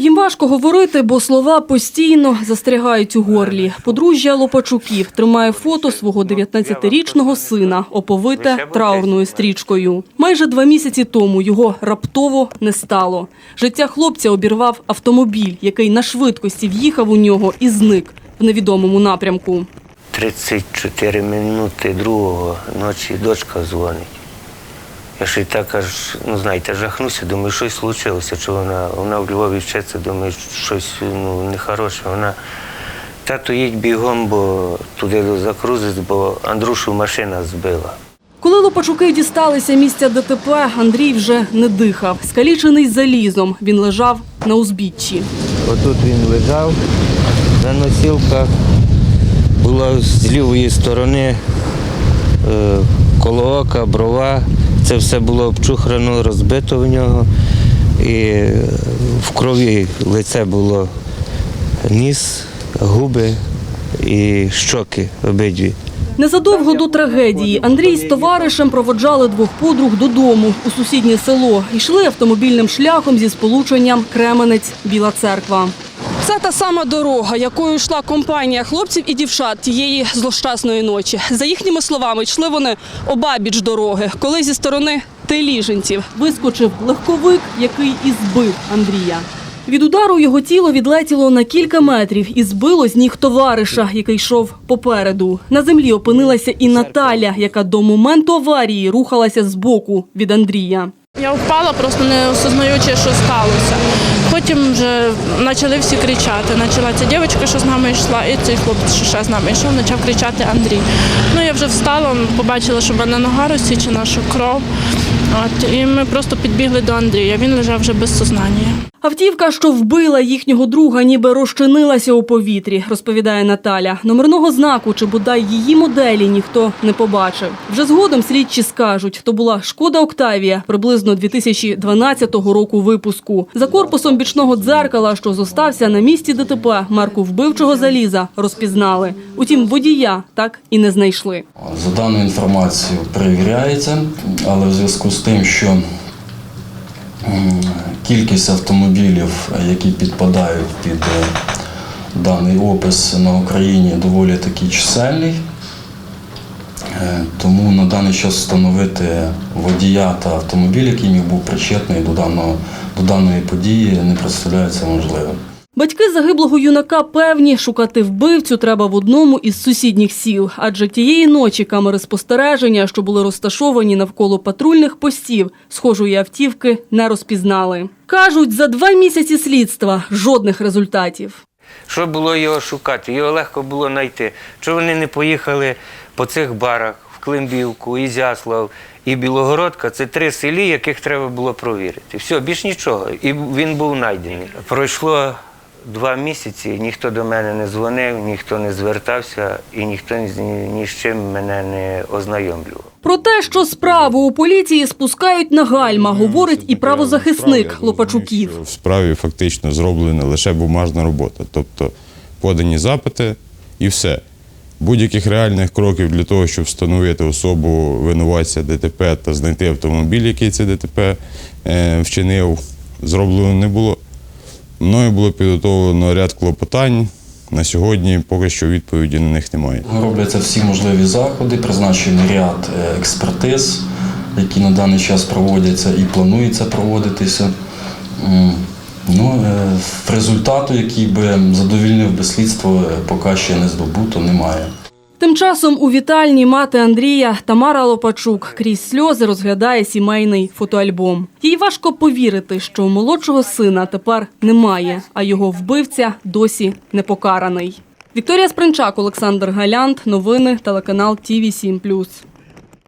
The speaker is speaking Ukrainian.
Їм важко говорити, бо слова постійно застрягають у горлі. Подружжя Лопачуків тримає фото свого 19-річного сина, оповите траурною стрічкою. Майже два місяці тому його раптово не стало. Життя хлопця обірвав автомобіль, який на швидкості в'їхав у нього і зник в невідомому напрямку. 34 минути другого ночі дочка дзвонить. Я ще й так аж, ну знаєте, жахнувся, думаю, щось случилося, чи вона, вона в Львові вчиться, думаю, щось ну, нехороше. Вона тато їдь бігом, бо туди закрузить, бо Андрюшу машина збила. Коли Лопачуки дісталися місця ДТП, Андрій вже не дихав. Скалічений залізом, він лежав на узбіччі. Отут він лежав на носілках. Була з лівої сторони е, коло ока, брова. Це все було обчухрано, розбито в нього. І в крові лице було ніс, губи і щоки обидві. Незадовго до трагедії Андрій з товаришем проводжали двох подруг додому у сусіднє село. Йшли автомобільним шляхом зі сполученням Кременець-Біла Церква. Це та сама дорога, якою йшла компанія хлопців і дівчат тієї злощасної ночі. За їхніми словами, йшли вони обабіч дороги, коли зі сторони Теліжинців вискочив легковик, який і збив Андрія. Від удару його тіло відлетіло на кілька метрів і збило з ніг товариша, який йшов попереду. На землі опинилася і Наталя, яка до моменту аварії рухалася збоку від Андрія. Я впала, просто не осознаючи, що сталося. Потім вже почали всі кричати. Почала ця дівчинка, що з нами йшла, і цей хлопець, що ще з нами йшов, почав кричати Андрій. Ну я вже встала, побачила, що в мене нога розсічена, що кров. От, і ми просто підбігли до Андрія. Він лежав вже без сознання. Автівка, що вбила їхнього друга, ніби розчинилася у повітрі, розповідає Наталя. Номерного знаку чи бодай її моделі ніхто не побачив. Вже згодом слідчі скажуть, то була шкода Октавія приблизно 2012 року випуску. За корпусом бічного дзеркала, що зостався на місці ДТП, марку вбивчого заліза розпізнали. Утім, водія так і не знайшли. За даною інформацією перевіряється, але в зв'язку з тим, що кількість автомобілів, які підпадають під е, даний опис на Україні, доволі такий чисельний. Е, Тому на даний час встановити водія та автомобіль, який міг був причетний до, даного, до даної події, не представляється можливим. Батьки загиблого юнака певні, шукати вбивцю треба в одному із сусідніх сіл, адже тієї ночі камери спостереження, що були розташовані навколо патрульних постів, схожої автівки не розпізнали. Кажуть, за два місяці слідства жодних результатів. Що було його шукати? Його легко було знайти. Чого вони не поїхали по цих барах в Климбівку, Ізяслав і Білогородка? Це три селі, яких треба було провірити. Все, більш нічого. І він був знайдений. Пройшло два місяці, ніхто до мене не дзвонив, ніхто не звертався і ніхто ні, з- ні чим мене не ознайомлював. Про те, що справу у поліції спускають на гальма, говорить і правозахисник Лопачуків. В справі фактично зроблена лише бумажна робота, тобто подані запити і все. Будь-яких реальних кроків для того, щоб встановити особу винуватця ДТП та знайти автомобіль, який це ДТП е, вчинив, зроблено не було. Мною було підготовлено ряд клопотань. На сьогодні поки що відповіді на них немає. Робляться всі можливі заходи, призначений ряд е, експертиз, які на даний час проводяться і планується проводитися. Ну, е, результату, який би задовільнив би слідство, е, поки ще не здобуто, немає. Тим часом у вітальні мати Андрія Тамара Лопачук крізь сльози розглядає сімейний фотоальбом. Їй важко повірити, що молодшого сина тепер немає, а його вбивця досі не покараний. Вікторія Спринчак, Олександр Галянт. Новини телеканал ТІВІ 7+.